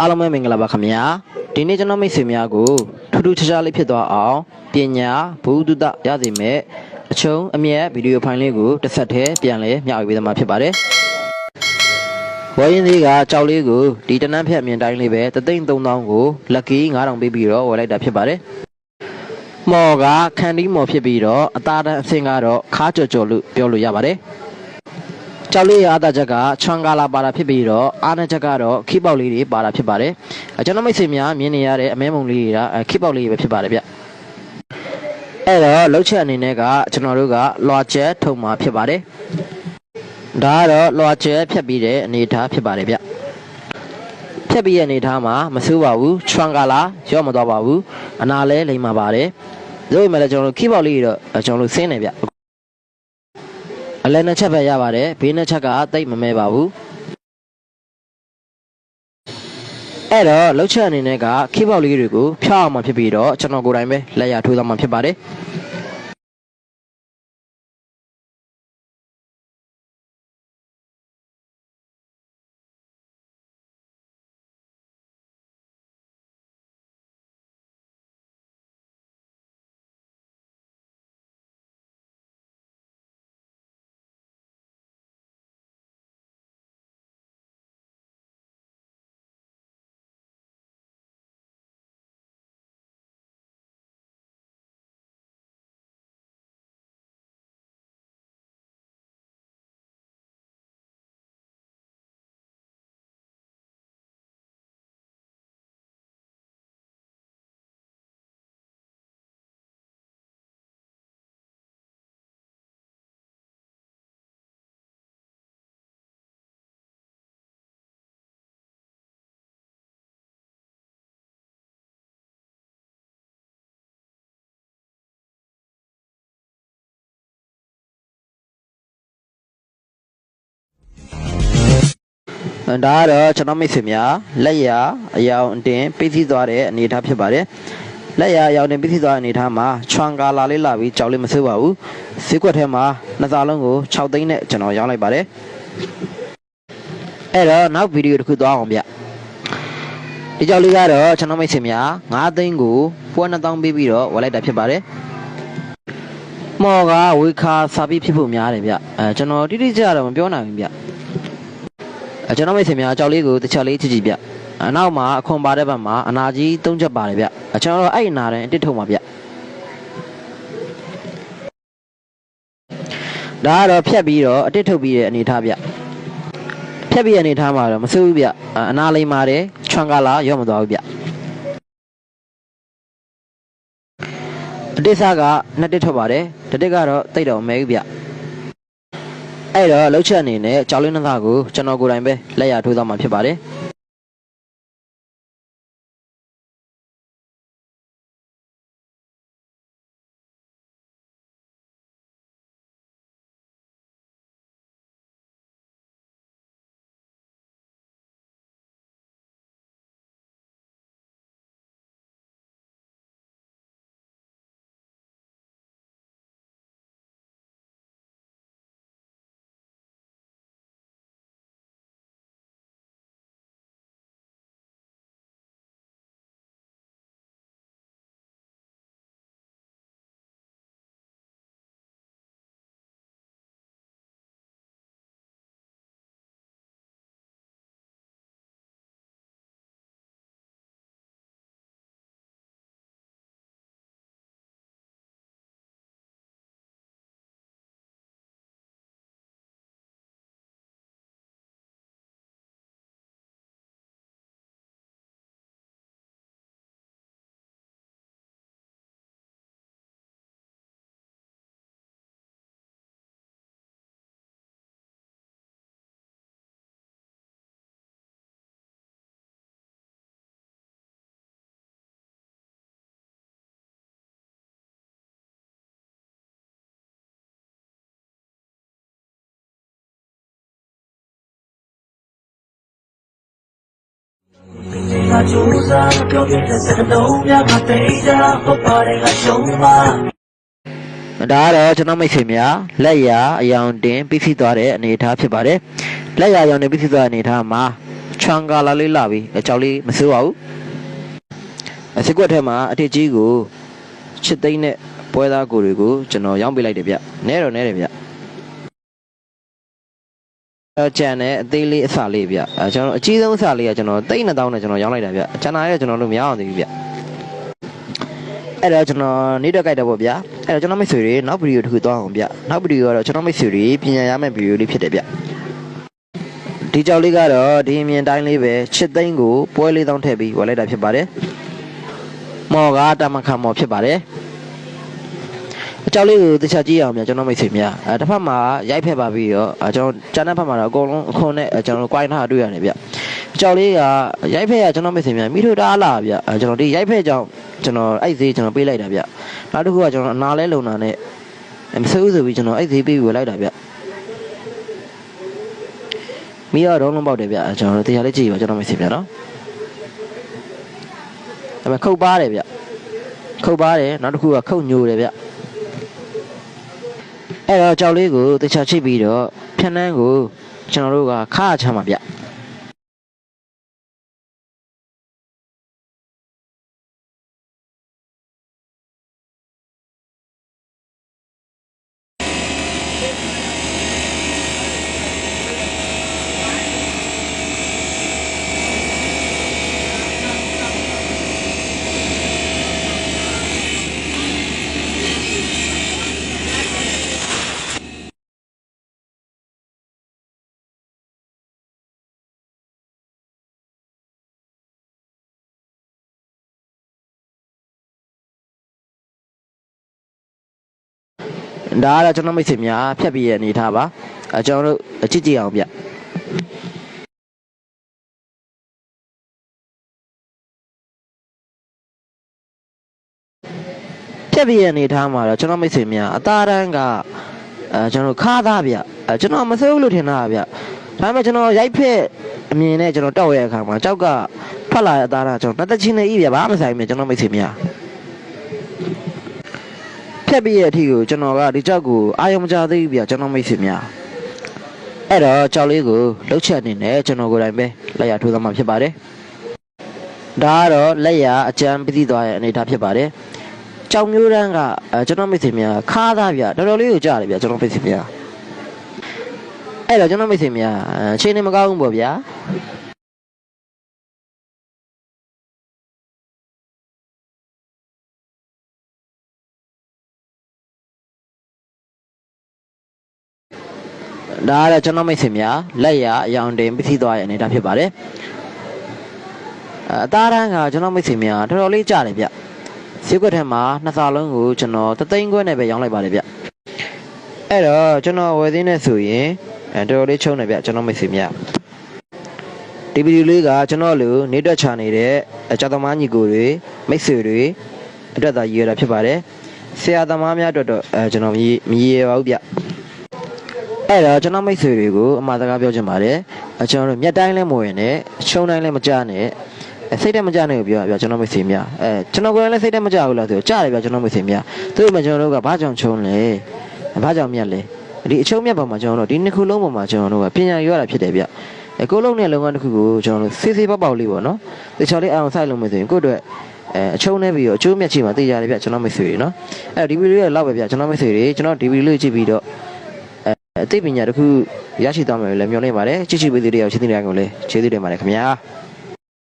အားလုံးပဲမင်္ဂလာပါခင်ဗျာဒီနေ့ကျွန်တော်မိတ်ဆွေများကိုထူးထူးခြားခြားလေးဖြစ်သွားအောင်ပညာဘုဒ္ဓတရစေမဲ့အချုံအမြတ်ဗီဒီယိုဖိုင်လေးကိုတစ်ဆက်တည်းပြန်လဲမျှဝေပေးသမှာဖြစ်ပါတယ်ဝယ်ရင်သေးကကြောက်လေးကိုဒီတနန်းဖြတ်အမြင်တိုင်းလေးပဲတသိန်း3000ကိုလက်ကီ9000ပေးပြီးတော့ဝယ်လိုက်တာဖြစ်ပါတယ်မော်ကခန်ဒီမော်ဖြစ်ပြီးတော့အသားတန်းအဆင့်ကတော့ခါကြော်ကြော်လို့ပြောလို့ရပါတယ် ကြောက်လေးရအားသာချက်ကချွန်ကာလာပါတာဖြစ်ပြီးတော့အားနချက်ကတော့ခိပေါက်လေးတွေပါတာဖြစ်ပါတယ်အကျွန်တော်မိတ်ဆွေများမြင်နေရတဲ့အမဲမုံလေးတွေကအဲခိပေါက်လေးတွေပဲဖြစ်ပါတယ်ဗျအဲ့တော့လှုပ်ချက်အနေနဲ့ကကျွန်တော်တို့ကလွာချက်ထုံမှာဖြစ်ပါတယ်ဒါကတော့လွာချက်ဖြတ်ပြီးတဲ့အနေအထားဖြစ်ပါတယ်ဗျဖြတ်ပြီးတဲ့အနေအထားမှာမဆိုးပါဘူးချွန်ကာလာရော့မသွားပါဘူးအနာလဲလိမ့်မှာပါတယ်ဒါပေမဲ့လည်းကျွန်တော်တို့ခိပေါက်လေးတွေတော့ကျွန်တော်တို့ဆင်းနေဗျ အလဲနှစ်ချက်ပဲရပါတယ်ဘေးနှစ်ချက်ကတိတ်မမဲပါဘူးအဲ့တော့လှုပ်ချက်အနေနဲ့ကခိပေါက်လေးတွေကိုဖျောက်အောင်မှဖြစ်ပြီးတော့ကျွန်တော်ကိုယ်တိုင်ပဲလက်ရထိုးသွားမှဖြစ်ပါတယ် ဒါကတော့ကျွန်တော်မိတ်ဆွေများလက်ရအယောင်အတင်ပြည့်စည်သွားတဲ့အနေအထားဖြစ်ပါတယ်လက်ရအယောင်တင်ပြည့်စည်သွားတဲ့အနေအထားမှာချွန်ကာလာလေးလာပြီးကြောက်လေးမဆွေးပါဘူးဈေးကွက်ထဲမှာနှစ်စားလုံးကို6သိန်းနဲ့ကျွန်တော်ရောင်းလိုက်ပါတယ်အဲ့တော့နောက်ဗီဒီယိုတစ်ခုသွားအောင်ဗျဒီကြောက်လေးကတော့ကျွန်တော်မိတ်ဆွေများ9သိန်းကိုပွဲ2000ပေးပြီးတော့ဝယ်လိုက်တာဖြစ်ပါတယ်မော်ကဝေခါစာပြီးဖြစ်ဖို့များတယ်ဗျအဲကျွန်တော်တိတိကျကျတော့မပြောနိုင်ဘူးဗျအဲ ကျွန်တော်မိတ်ဆွေများကြောက်လေးကိုတစ်ချက်လေးကြည့်ကြည့်ဗျအနောက်မှာအခွန်ပါတဲ့ဘက်မှာအနာကြီး၃ချက်ပါတယ်ဗျအကျွန်တော်တို့အဲ့ဒီအနာတိုင်းအတစ်ထုံပါဗျဒါကတော့ဖြတ်ပြီးတော့အတစ်ထုတ်ပြီးတဲ့အနေထားဗျဖြတ်ပြီးတဲ့အနေထားမှာတော့မစိုးဘူးဗျအနာလိမ့်ပါတယ်ချွန်ကလာရော့မသွားဘူးဗျအတစ်စားကနှစ်တစ်ထုတ်ပါတယ်တစ်တစ်ကတော့တိတ်တော့မမဲဘူးဗျ အဲ့တော့လှုပ်ချက်အနေနဲ့ကြောက်လင်းနှသားကိုကျွန်တော်ကိုယ်တိုင်ပဲလက်ရထိုးသွားမှာဖြစ်ပါတယ် ကြိုးစားပြောပြတဲ့စကားလုံးများမသိကြဟုတ်ပါတယ်ငါရှုံးပါဒါကတော့ကျွန်တော်မိတ်ဆွေများလက်ရအယောင်တင်ပြီးစီးသွားတဲ့အနေအထားဖြစ်ပါတယ်လက်ရအယောင်တင်ပြီးစီးသွားတဲ့အနေအထားမှာချွန်ကာလာလေးလာပြီအကြောက်လေးမစိုးပါဘူးအစစ်ကွက်ထဲမှာအထစ်ကြီးကိုချစ်သိန်းတဲ့ပွဲသားကိုတွေကိုကျွန်တော်ရောင်းပေးလိုက်တယ်ဗျနဲတော့နဲတယ်ဗျအ ကျန်နဲ့အသေးလေးအစလေးဗျအဲကျွန်တော်အကြီးဆုံးအစလေးကကျွန်တော်သိန်း2000နဲ့ကျွန်တော်ရောင်းလိုက်တာဗျကျန်တာရဲ့ကျွန်တော်တို့မရအောင်သေးဘူးဗျအဲ့တော့ကျွန်တော်နေတော့ကြိုက်တယ်ပေါ့ဗျအဲ့တော့ကျွန်တော်မိတ်ဆွေတွေနောက်ဗီဒီယိုတစ်ခုသွားအောင်ဗျနောက်ဗီဒီယိုကတော့ကျွန်တော်မိတ်ဆွေတွေပြင်ရရမယ့်ဗီဒီယိုလေးဖြစ်တယ်ဗျဒီကြောက်လေးကတော့ဒီအမြင်တိုင်းလေးပဲချစ်သိန်းကိုပွဲလေးတောင်းထည့်ပြီးဝယ်လိုက်တာဖြစ်ပါတယ်။မော်ကတမခမော်ဖြစ်ပါတယ်။ အကြောက်လေးကိုတခြားကြည့်အောင်များကျွန်တော်မိတ်ဆွေများအဲတစ်ဖက်မှာရိုက်ဖက်ပါပြီးတော့အဲကျွန်တော်ကျန်တဲ့ဖက်မှာတော့အကုန်လုံးအခွန်နဲ့အဲကျွန်တော် quite ထားတွေ့ရတယ်ဗျ။အကြောက်လေးကရိုက်ဖက်ကကျွန်တော်မိတ်ဆွေများမိထိုတားလာဗျအဲကျွန်တော်ဒီရိုက်ဖက်ကြောင့်ကျွန်တော်အဲ့ဈေးကျွန်တော်ပေးလိုက်တာဗျ။နောက်တစ်ခုကကျွန်တော်အနာလဲလုံတာနဲ့မဆိုးဆိုပြီးကျွန်တော်အဲ့ဈေးပေးပြီးဝယ်လိုက်တာဗျ။မိရတော့လုံးပေါက်တယ်ဗျအဲကျွန်တော်တို့တရားလေးကြည့်ပါကျွန်တော်မသိဗျာနော်ဒါပေမဲ့ခုတ်ပါတယ်ဗျခုတ်ပါတယ်နောက်တစ်ခုကခုတ်ညိုတယ်ဗျ အဲ့တော့ကြောက်လေးကိုတခြားချိတ်ပြီးတော့ဖြန်းနှန်းကိုကျွန်တော်တို့ကခါချမ်းပါဗျ ဒါကတော့ကျွန်တော်မိတ်ဆွေများဖြတ်ပြီးရအနေထားပါအဲကျွန်တော်တို့ကြည့်ကြည့်အောင်ဗျဖြတ်ပြီးရအနေထားမှာတော့ကျွန်တော်မိတ်ဆွေများအသားတန်းကအဲကျွန်တော်ခါသားဗျအဲကျွန်တော်မစိုးဘူးလို့ထင်တာဗျဒါပေမဲ့ကျွန်တော်ရိုက်ဖက်အမြင်နဲ့ကျွန်တော်တောက်ရတဲ့အခါမှာကြောက်ကထွက်လာတဲ့အသားတန်းကျွန်တော်နှစ်သက်ချင်းနဲ့ဤဗျဘာမှမဆိုင်ဘူးကျွန်တော်မိတ်ဆွေများ ဖြတ်ပြီးရဲ့အထီကိုကျွန်တော်ကဒီကြောက်ကိုအာယုံမကြသေးဘူးဗျကျွန်တော်မိတ်ဆွေများအဲ့တော့ကြောက်လေးကိုလှုပ်ချက်အနေနဲ့ကျွန်တော်ကိုယ်တိုင်ပဲလက်ရထိုးသမှာဖြစ်ပါတယ်ဒါကတော့လက်ရအကြမ်းပတိသွားရဲ့အနေအထားဖြစ်ပါတယ်ကြောက်မျိုးတန်းကအဲကျွန်တော်မိတ်ဆွေများခါသားဗျတော်တော်လေးကိုကြားတယ်ဗျကျွန်တော်မိတ်ဆွေများအဲ့တော့ကျွန်တော်မိတ်ဆွေများအချိန်နေမကောင်းဘူးပေါ့ဗျာ ဒါကတော့ကျွန်တော်မိတ်ဆွေများလက်ရအယောင်တင်ပတိသွားရဲ့အနေအထားဖြစ်ပါတယ်အဲအသားတန်းကကျွန်တော်မိတ်ဆွေများတော်တော်လေးကြားတယ်ဗျဈေးကွက်ထဲမှာနှစ်စာလုံးကိုကျွန်တော်သသိန်းခွဲနဲ့ပဲရောင်းလိုက်ပါတယ်ဗျအဲ့တော့ကျွန်တော်ဝယ်သေးနေဆိုရင်အဲတော်တော်လေးချုံးတယ်ဗျကျွန်တော်မိတ်ဆွေများဒီဗီဒီယိုလေးကကျွန်တော်လူနေတွက်ချနေတဲ့အကြောက်သမားညီကိုတွေမိတ်ဆွေတွေအတွက်သာရည်ရတာဖြစ်ပါတယ်ဆရာသမားများအတွက်တော့အဲကျွန်တော်မရည်မရည်ရပါဘူးဗျ အဲ့တော့ကျွန်တော်မိတ်ဆွေတွေကိုအမှားစကားပြောချင်ပါတယ်အကျွန်တော်တို့မျက်တိုင်းလည်းမဝင်နဲ့ရှုံတိုင်းလည်းမကြနဲ့အဲစိတ်တက်မကြနဲ့ကိုပြောရပြကျွန်တော်မိတ်ဆွေများအဲကျွန်တော်ကိုယ်လည်းစိတ်တက်မကြဘူးလားဆိုတော့ကြားတယ်ပြကျွန်တော်မိတ်ဆွေများသူတို့မှကျွန်တော်တို့ကဘာကြောင့်ချုံလဲဘာကြောင့်မြတ်လဲဒီအချုံမြတ်ပေါ်မှာကျွန်တော်တို့ဒီနှစ်ခုလုံးပေါ်မှာကျွန်တော်တို့ကပညာရွရတာဖြစ်တယ်ဗျအဲကိုလုံးနဲ့လုံငန်းတစ်ခုကိုကျွန်တော်တို့စေးစေးပေါက်ပေါက်လေးပေါ့နော်တခြားလေးအောင်ဆိုင်လို့မဆိုရင်ကိုယ့်အတွက်အဲအချုံနေပြီးတော့အချိုးမြတ်ချီမှာသိကြတယ်ဗျကျွန်တော်မိတ်ဆွေတွေနော်အဲ့ဒီဗီဒီယိုရဲ့လောက်ပဲဗျကျွန်တော်မိတ်ဆွေတွေကျွန်တော်ဒီဗီဒီယိုလေးကြည့်ပြီးတော့ အသိပညာတစ်ခုရရှိသွားမယ်လို့လည်းမျှော်လင့်ပါတယ်ချစ်ချစ်ပေးသေးတဲ့ရောက်ချင်းတဲ့ကောင်လည်းကျေးဇူးတင်ပါတယ်ခင်ဗျာ